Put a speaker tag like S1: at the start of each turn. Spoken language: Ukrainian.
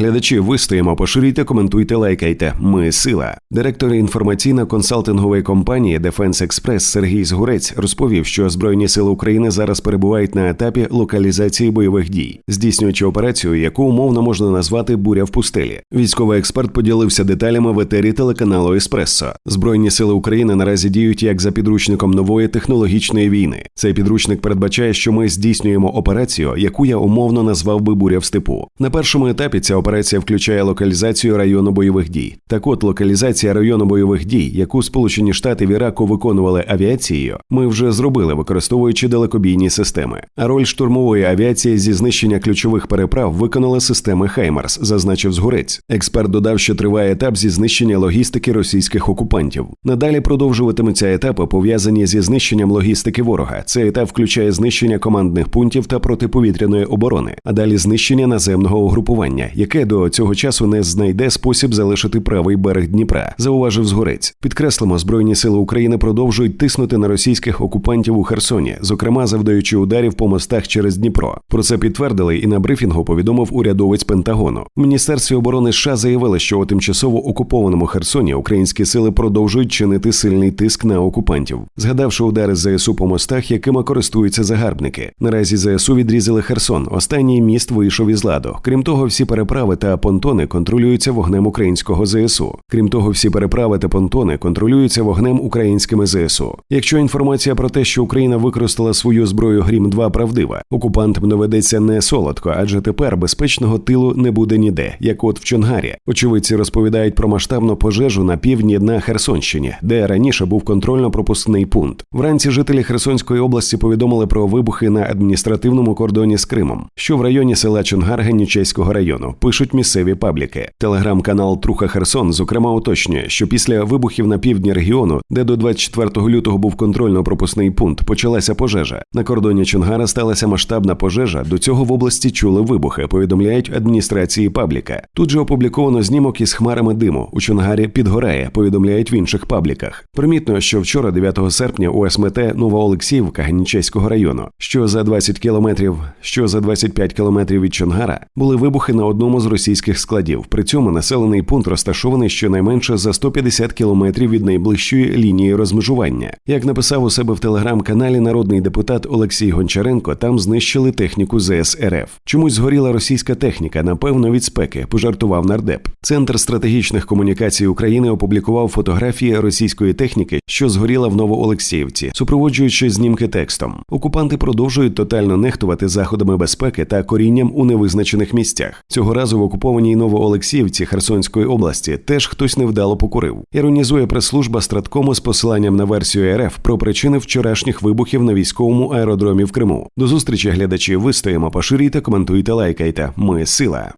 S1: Глядачі, вистоїмо, поширюйте, коментуйте, лайкайте. Ми сила. Директор інформаційно-консалтингової компанії Defense Express Сергій Згурець розповів, що Збройні сили України зараз перебувають на етапі локалізації бойових дій, здійснюючи операцію, яку умовно можна назвати буря в пустелі. Військовий експерт поділився деталями в етері телеканалу Еспресо. Збройні сили України наразі діють як за підручником нової технологічної війни. Цей підручник передбачає, що ми здійснюємо операцію, яку я умовно назвав би буря в степу. На першому етапі ця операція включає локалізацію району бойових дій. Так от локалізація району бойових дій, яку Сполучені Штати в Іраку виконували авіацією, ми вже зробили, використовуючи далекобійні системи. А роль штурмової авіації зі знищення ключових переправ виконала системи Хаймарс, зазначив згорець. Експерт додав, що триває етап зі знищення логістики російських окупантів. Надалі продовжуватимуться етапи, пов'язані зі знищенням логістики ворога. Цей етап включає знищення командних пунктів та протиповітряної оборони, а далі знищення наземного угрупування, яке до цього часу не знайде спосіб залишити правий берег Дніпра, зауважив згорець. Підкреслимо, збройні сили України продовжують тиснути на російських окупантів у Херсоні, зокрема завдаючи ударів по мостах через Дніпро. Про це підтвердили і на брифінгу повідомив урядовець Пентагону. В міністерстві оборони США заявили, що у тимчасово окупованому Херсоні українські сили продовжують чинити сильний тиск на окупантів, згадавши удари ЗСУ по мостах, якими користуються загарбники. Наразі ЗСУ відрізали Херсон. Останній міст вийшов із ладу. Крім того, всі переправи та понтони контролюються вогнем українського ЗСУ. Крім того, всі переправи та понтони контролюються вогнем українськими ЗСУ. Якщо інформація про те, що Україна використала свою зброю Грім 2 правдива, окупантам доведеться не солодко, адже тепер безпечного тилу не буде ніде, як от в Чонгарі. Очевидці розповідають про масштабну пожежу на півдні на Херсонщині, де раніше був контрольно-пропускний пункт. Вранці жителі Херсонської області повідомили про вибухи на адміністративному кордоні з Кримом, що в районі села Чонгар Генічеського району пишуть місцеві пабліки. Телеграм-канал Труха Херсон, зокрема, уточнює, що після вибухів на півдні регіону, де до 24 лютого був контрольно-пропускний пункт, почалася пожежа. На кордоні Чонгара сталася масштабна пожежа. До цього в області чули вибухи. Повідомляють адміністрації пабліка. Тут же опубліковано знімок із хмарами диму. У Чонгарі підгорає. Повідомляють в інших пабліках. Примітно, що вчора, 9 серпня, у СМТ Новоолексіївка Генічеського району, що за 20 кілометрів, що за 25 кілометрів від Чонгара, були вибухи на одному з російських складів. При цьому населений пункт розташований щонайменше за 150 кілометрів від найближчої лінії розмежування. Як написав у себе в телеграм-каналі народний депутат Олексій Гончаренко, там знищили техніку ЗС РФ. Чомусь згоріла російська техніка, напевно, від спеки, пожартував нардеп. Центр стратегічних комунікацій України опублікував фотографії російської техніки, що згоріла в Новоолексіївці, супроводжуючи знімки текстом. Окупанти продовжують тотально нехтувати заходами безпеки та корінням у невизначених місцях. Цього разу в окупованій Новоолексіївці Херсонської області теж хтось невдало покурив. Іронізує прес-служба Страткому з посиланням на версію РФ про причини вчорашніх вибухів на військовому аеродромі в Криму. До зустрічі глядачі. Вистоїмо, поширюйте, коментуйте, лайкайте. Ми сила.